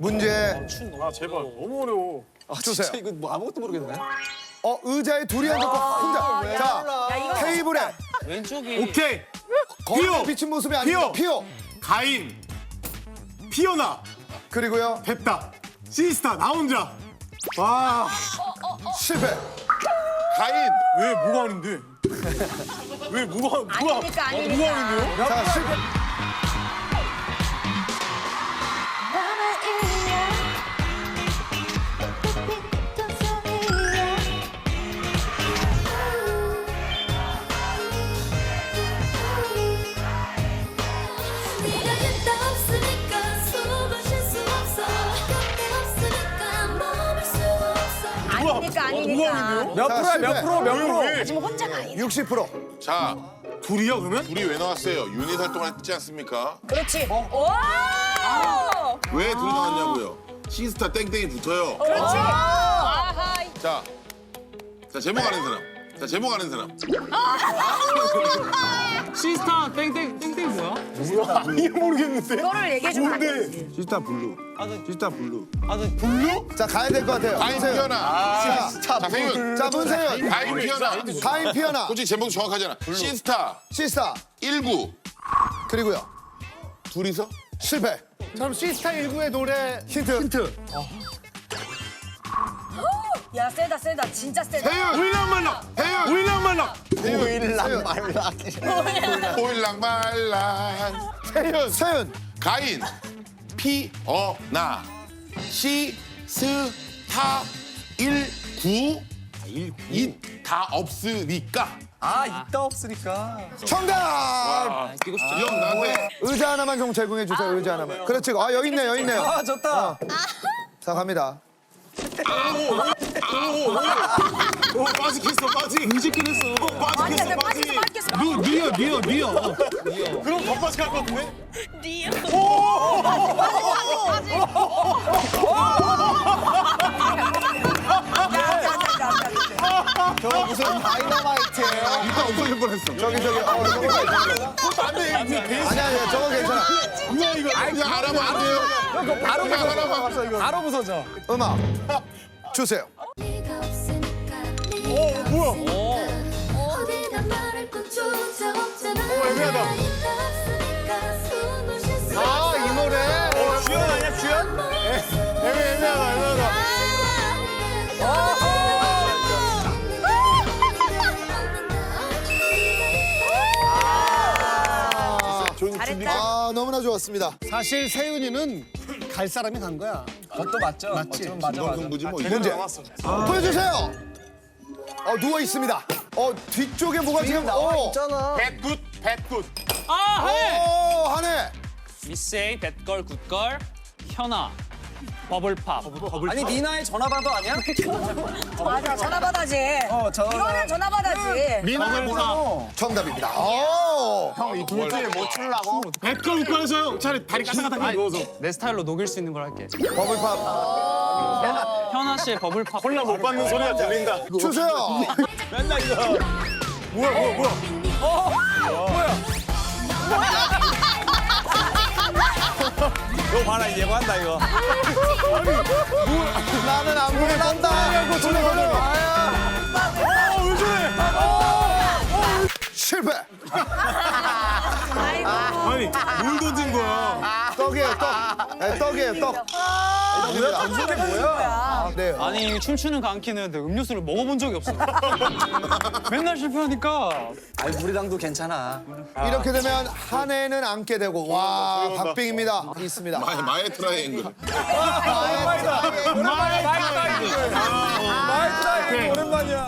문제 아 제발 너무 어려워. 주세요. 진짜 이거 뭐 아무것도 모르겠네. 어 의자에 둘이 앉았고 혼자. 자 테이블에 왼쪽이 오케이. 거울에 피오! 비친 모습이 아니고 피오. 가인. 피오나. 그리고요 됐다. 시스타 나 혼자. 와. 실패. 가인. 왜 뭐가 아닌데? 왜 뭐가 뭐가 아니니까, 어, 아니니까. 뭐가 아닌데요? 자 실패. 아니니까 아니니까. 몇 자, 프로야? 몇. 프로? 몇 프로? 왜? 지금 혼자가 아니다. 60%. 자, 둘이야 그러면? 둘이 왜 나왔어요? 유닛 활동을 했지 않습니까? 그렇지. 어? 오! 왜 둘이 나왔냐고요? 시스타 땡땡이 붙어요. 그렇지. 아하. 자, 자 제목 아는 사람. 자 제목 아는 사람. 시스타 땡땡 땡땡 뭐야? 아니 모르겠는데. 이거를 얘기해 주면 안 돼. 뭔데? 시스타 블루. 시스타 블루. 자 가야 될 것 같아요. 가인 문세윤. 피어나. 자, 자 세윤. 자 문세윤. 가인 피어나. 가인 피어나. 솔직히 제목 정확하잖아. 시스타 시스타 19. 그리고요 둘이서? 실패. 그럼 시스타 19의 노래 힌트. 힌트. 야 세다 세다 진짜 세다. 세윤. 우일랑 말랑. 세윤. 우일랑 말랑. 세윤. 보일랑 말랑. 세윤. 세윤. 가인 피어나 시스타 19. 이다 없으니까. 아 있다 없으니까. 정답. 이형 나한테 의자 하나만 좀 제공해 주세요. 의자 하나만. 그렇지. 아 여기 있네. 여기 있네요. 아 좋다. 자 갑니다. 오 빠지겠어 빠지. 뮤직긴 했어. 어, 빠지겠어 빠지겠어 빠지. 빠지겠어. 니어 니어 니어. 그럼 더 빠지 갈것 같은데? 저 무슨 다이너마이트예요? 이거 없어질 뻔했어. 저기 저기. 어 저거 안돼 아니 아니 저거 괜찮아. 뭐야 이거? 그냥 알아봐 안 돼요. 바로. 알아봐. 바로 부서져. 음악 주세요. 어 뭐야? 오, 애매하다. 아, 이 노래. 어 주연 아니야 주연? 애매 애매하다 애매하다. 아 너무나 좋았습니다. 사실 세윤이는 갈 사람이 간 거야. 그것도 맞죠? 맞지? 어쩌면 맞아 맞아. 뭐. 문제 나왔어. 보여주세요. 어 누워 있습니다. 어 뒤쪽에 뭐가 지금 어. 있잖아. 뱃굿 뱃굿. 아 해. 어 하네. 미세이 뱃걸 굿걸 현아 버블팝. 아니 니나의 전화번호 아니야? 맞아 전화 받아지. 어, 전화. 이거는 전화 받아지. 버블팝. 정답입니다. 어. 둘 중에 뭐 출라고? 뱃걸 웃고 해서 차라리 다리 까딱까딱 누워서. 내 스타일로 녹일 수 있는 걸 할게. 버블팝 현아 씨의 버블팝. 콜라 못 받는 소리가 들린다. 주세요. 맨날 이거. 뭐야 뭐야 뭐야. 이거 봐라 이거 한다 이거. 나는 안 보낸다. 어왜 저래? 실패. 아니 뭘 던진 거야? 떡이에요 떡. 네, 떡이에요 떡. 뭐야? 뭐야? 네. 아니 춤추는 강키는 음료수를 먹어본 적이 없어. 맨날 실패하니까. 아니 물이랑도 괜찮아. 이렇게 되면 한 해는 안게 되고 와 박빙입니다. 있습니다. 마의 마의 트라이앵글. 마이크 마이크 오랜만이야.